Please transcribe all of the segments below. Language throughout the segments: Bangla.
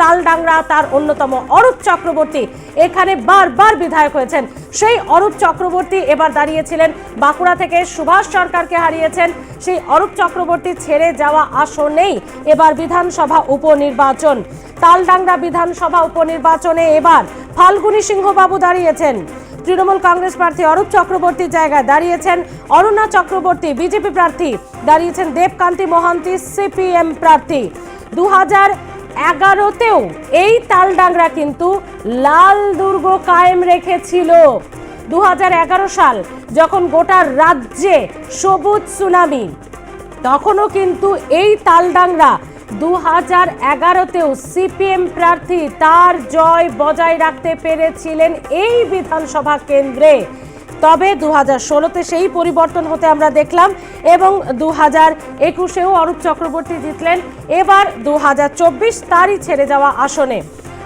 তালডাংরা, তার অন্যতম অরূপ চক্রবর্তী। এখানে বারবার বিধায়ক হয়েছেন। সেই অরূপ চক্রবর্তী এবার দাঁড়িয়েছিলেন বাঁকুড়া থেকে সুভাষ সরকারকে হারিয়েছেন। সেই অরূপ চক্রবর্তী ছেড়ে যাওয়া আসনেই এবার বিধানসভা উপনির্বাচন। তালডাংরা বিধানসভা উপনির্বাচনে এবার ফাল্গুনী সিংহবাবু দাঁড়িয়েছেন। তৃণমূল কংগ্রেস প্রার্থী অরূপ চক্রবর্তীর জায়গায় দাঁড়িয়েছেন। অরুণা চক্রবর্তী, বিজেপি প্রার্থী, দাঁড়িয়েছেন দেবকান্তি মহান্তি, সিপিএম প্রার্থী। দু হাজার এগারোতেও এই তালডাংরা কিন্তু লাল দুর্গ কায়েম রেখেছিল। দু হাজার এগারো সাল যখন গোটা রাজ্যে সবুজ সুনামি, তখনও কিন্তু এই তালডাংরা দু হাজার এগারোতেও সিপিএম প্রার্থী তার জয় বজায় রাখতে পেরেছিলেন এই বিধানসভা কেন্দ্রে। তবে দু হাজার ষোলোতে সেই পরিবর্তন হতে আমরা দেখলাম এবং দু হাজার একুশেও অরূপ চক্রবর্তী জিতলেন। এবার দু হাজার চব্বিশ তারই ছেড়ে যাওয়া আসনে।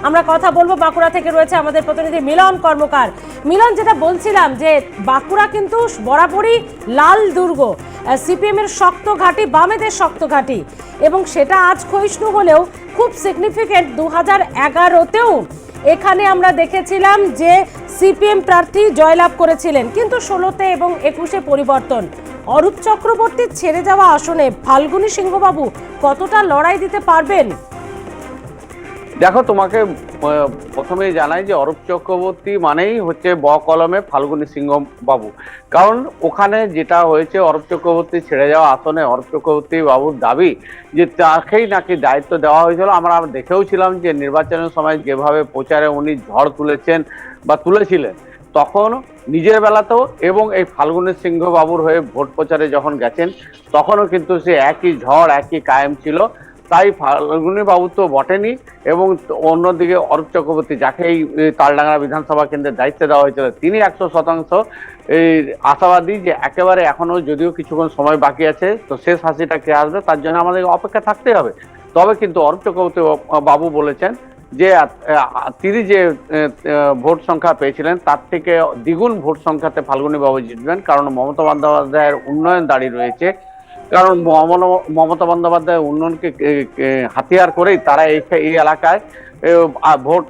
আমরা কথা বলব বাঁকুড়া থেকে রয়েছে আমাদের প্রতিনিধি মিলন কর্মকার। মিলন, যেটা বলছিলাম যে বাঁকুড়া কিন্তু বরাবরই লাল দুর্গ সিপিএম এর শক্ত ঘাঁটি, বামেদের শক্ত ঘাঁটি। এবং সেটা আজ ক্ষয়িষ্ণু হলেও খুব সিগনিফিকেন্ট দু হাজার এগারোতেও এখানে আমরা দেখেছিলাম যে সিপিএম প্রার্থী জয়লাভ করেছিলেন, কিন্তু ষোলোতে এবং একুশে পরিবর্তন। অরূপ চক্রবর্তীর ছেড়ে যাওয়া আসনে ফাল্গুনী সিংহবাবু কতটা লড়াই দিতে পারবেন? দেখো তোমাকে আহ, প্রথমেই জানাই যে অরূপ চক্রবর্তী মানেই হচ্ছে ব কলমে ফাল্গুনী সিংহ বাবু কারণ ওখানে যেটা হয়েছে অরূপ চক্রবর্তী ছেড়ে যাওয়া আসনে অরূপ চক্রবর্তী বাবুর দাবি যে তাকেই নাকি দায়িত্ব দেওয়া হয়েছিল। আমরা দেখেও ছিলাম যে নির্বাচনের সময় যেভাবে প্রচারে উনি ঝড় তুলেছেন বা তুলেছিলেন তখন নিজের বেলাতেও এবং এই ফাল্গুনী সিংহ বাবুর হয়ে ভোট প্রচারে যখন গেছেন তখনও কিন্তু সে একই ঝড় একই কায়েম ছিল। তাই ফাল্গুনী বাবু তো বটেনি এবং অন্যদিকে অরূপ চক্রবর্তী যাকে এই তালডাঙ্গা বিধানসভা কেন্দ্রের দায়িত্ব দেওয়া হয়েছিল, তিনি একশো শতাংশ এই আশাবাদী যে একেবারে এখনও যদিও কিছুক্ষণ সময় বাকি আছে, তো শেষ হাসিটা কে আসবে তার জন্য আমাদের অপেক্ষা থাকতে হবে। তবে কিন্তু অরূপ চক্রবর্তী বাবু বলেছেন যে তিনি যে ভোট সংখ্যা পেয়েছিলেন তার থেকে দ্বিগুণ ভোট সংখ্যাতে ফাল্গুনী বাবু জিতবেন, কারণ মমতা বন্দ্যোপাধ্যায়ের উন্নয়ন দাঁড়িয়ে রয়েছে। কারণ মমতা বন্দ্যোপাধ্যায় উন্নয়নকে হাতিয়ার করেই তারা এই এলাকায় ভোট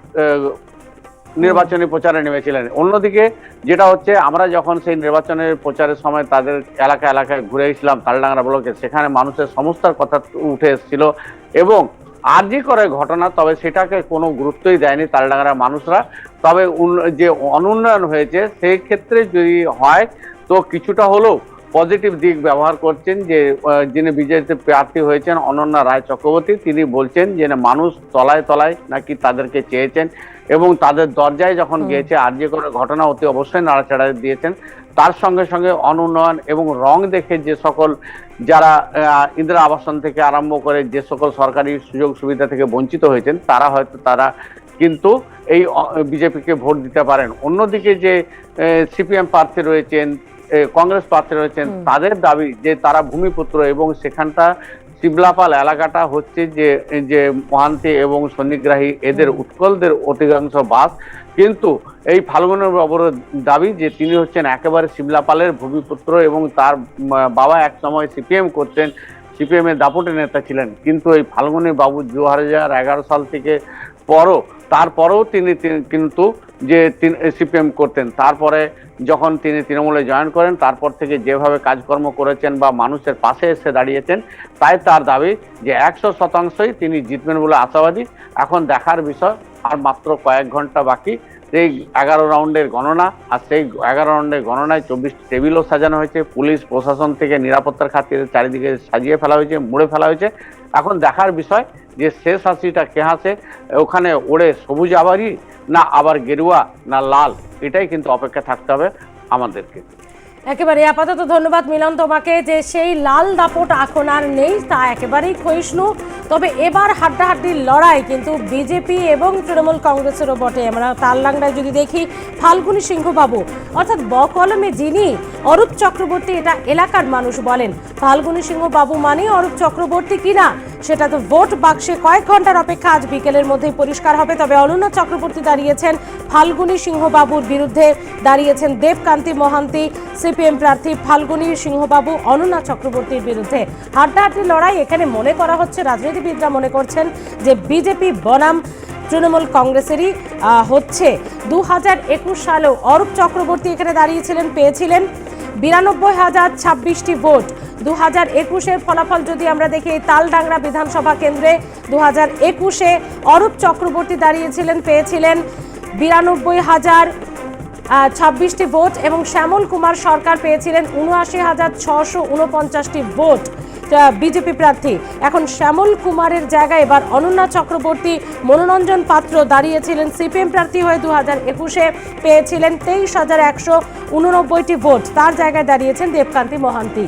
নির্বাচনী প্রচারে নেমেছিলেন। অন্যদিকে যেটা হচ্ছে, আমরা যখন সেই নির্বাচনের প্রচারের সময় তাদের এলাকা এলাকায় ঘুরে গেছিলাম তালডাংরা ব্লকে, সেখানে মানুষের সমস্যার কথা উঠে এসেছিল এবং আরজি করে ঘটনা, তবে সেটাকে কোনো গুরুত্বই দেয়নি তালডাংরার মানুষরা। তবে যে অনুন্নয়ন হয়েছে, সেই ক্ষেত্রে যদি হয়, তো কিছুটা হলেও পজিটিভ দিক ব্যবহার করছেন যে যিনি বিজেপিতে প্রার্থী হয়েছেন অনন্যা রায় চক্রবর্তী তিনি বলছেন যে মানুষ তলায় তলায় নাকি তাদেরকে চেয়েছেন এবং তাদের দরজায় যখন গিয়েছে আর যে কোনো ঘটনা অতি অবশ্যই নাড়াচাড়া দিয়েছেন তার সঙ্গে সঙ্গে অনুন্নয়ন এবং রং দেখে যে সকল যারা ইন্দিরা আবাসন থেকে আরম্ভ করে যে সকল সরকারি সুযোগ সুবিধা থেকে বঞ্চিত হয়েছেন তারা হয়তো তারা কিন্তু এই বিজেপিকে ভোট দিতে পারেন। অন্যদিকে যে সিপিএম প্রার্থী রয়েছেন কংগ্রেস প্রার্থী রয়েছেন তাদের দাবি যে তারা ভূমিপুত্র এবং সেখানটা শিবলাপাল এলাকাটা হচ্ছে যে যে মহান্তি এবং সন্নিগ্রাহী এদের উৎকলদের অধিকাংশ বাস। কিন্তু এই ফাল্গুনের বাবুর দাবি যে তিনি হচ্ছেন একেবারে শিবলাপালের ভূমিপুত্র এবং তার বাবা এক সময় সিপিএম করতেন সিপিএম এর দাপটে নেতা ছিলেন। কিন্তু এই ফাল্গুনী বাবু দু হাজার এগারো সাল থেকে পরও, তারপরেও তিনি কিন্তু যে সিপিএম করতেন, তারপরে যখন তিনি তৃণমূলে জয়েন করেন, তারপর থেকে যেভাবে কাজকর্ম করেছেন বা মানুষের পাশে এসে দাঁড়িয়েছেন, তাই তার দাবি যে একশো শতাংশই তিনি জিতবেন বলে আশাবাদী। এখন দেখার বিষয়, আর মাত্র কয়েক ঘণ্টা বাকি সেই এগারো রাউন্ডের গণনা আর সেই এগারো রাউন্ডের গণনায় চব্বিশ টেবিলও সাজানো হয়েছে। পুলিশ, প্রশাসন থেকে নিরাপত্তার খাতিরে চারিদিকে সাজিয়ে ফেলা হয়েছে, মুড়ে ফেলা হয়েছে। এখন দেখার বিষয় যে শেষ হাসিটা কে হাসে, ওখানে ওড়ে সবুজ আবারই না আবার গেরুয়া না লাল, এটাই কিন্তু অপেক্ষা থাকতে হবে আমাদেরকে। একেবারে আপাতত ধন্যবাদ, মিলন তোমাকে যে সেই লাল দাপট এখন আর নেই, তা একেবারেই ক্ষয়িষ্ণু। তবে এবার হাড্ডাহাড্ডির লড়াই, কিন্তু বিজেপি এবং তৃণমূল কংগ্রেসেরও বটে। আমরা তাললাংড়ায় যদি দেখি, ফাল্গুনি সিংহবাবু, অর্থাৎ বকলমে যিনি অরূপ চক্রবর্তী, এটা এলাকার মানুষ বলেন। ফাল্গুনি সিংহ বাবু মানেই অরূপ চক্রবর্তী কিনা? সেটা তো ভোট বাক্সে কয়েক ঘণ্টার অপেক্ষা আজ বিকেলের মধ্যেই পরিষ্কার হবে। তবে অনন্য চক্রবর্তী দাঁড়িয়েছেন ফাল্গুনী সিংহবাবুর বিরুদ্ধে। দাঁড়িয়েছেন দেবকান্তি মহান্তি, সিপিএম প্রার্থী ফাল্গুনী সিংহবাবু, অনন্যা চক্রবর্তীর বিরুদ্ধে। হাড্ডাহাড্ডি লড়াই এখানে মনে করা হচ্ছে, রাজনীতিবিদরা মনে করছেন যে বিজেপি বনাম তৃণমূল কংগ্রেসেরই হচ্ছে। দু হাজার একুশ সালেও অরূপ চক্রবর্তী এখানে দাঁড়িয়েছিলেন, পেয়েছিলেন। বিরানব্বই হাজার ছাব্বিশটি ভোট। দু হাজার একুশের ফলাফল যদি আমরা দেখি, তালডাংরা বিধানসভা কেন্দ্রে দু হাজার একুশে অরূপ চক্রবর্তী দাঁড়িয়েছিলেন, পেয়েছিলেন বিরানব্বই হাজার ছাব্বিশটি ভোট এবং শ্যামল কুমার সরকার পেয়েছিলেন উনআশি হাজার ছশো উনপঞ্চাশটি ভোট। বিজেপি প্রার্থী। এখন শ্যামল কুমারের জায়গায় এবার অনন্যা চক্রবর্তী, মনোরঞ্জন পাত্র দাঁড়িয়েছিলেন। সিপিএম প্রার্থী হয়ে দু হাজার একুশে পেয়েছিলেন তেইশ হাজার একশো উননব্বইটি ভোট। তার জায়গায় দাঁড়িয়েছেন দেবকান্তি মহান্তি।